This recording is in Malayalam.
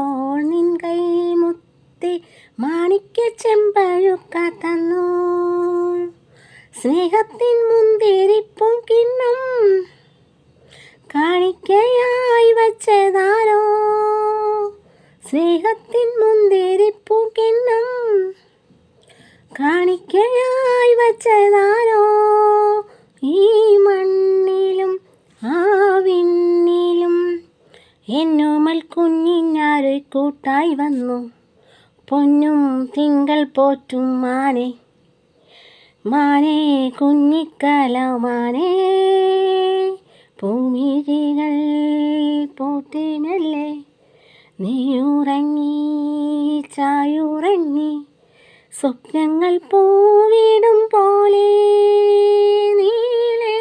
മോണിൻ കൈമുത്തി മാണിക്യ ചെമ്പഴുക്ക തന്നു സ്നേഹത്തിൻ മുന്തിരിപ്പൂക്കിണ്ണം കാണിക്കയായി വച്ചതാരോ? സ്നേഹത്തിൻ മുന്തിരിപ്പൂക്കിണ്ണം കാണിക്കയായി വച്ചതാ എന്നോമൽ കുഞ്ഞിഞ്ഞാറ് കൂട്ടായി വന്നു. പൊന്നും തിങ്കൾ പോറ്റും മാനെ. മാനേ കുഞ്ഞിക്കല മാനേ പൂമിഴികൾ പോട്ടി നീയുറങ്ങി ചായുറങ്ങി. സ്വപ്നങ്ങൾ പൂവിട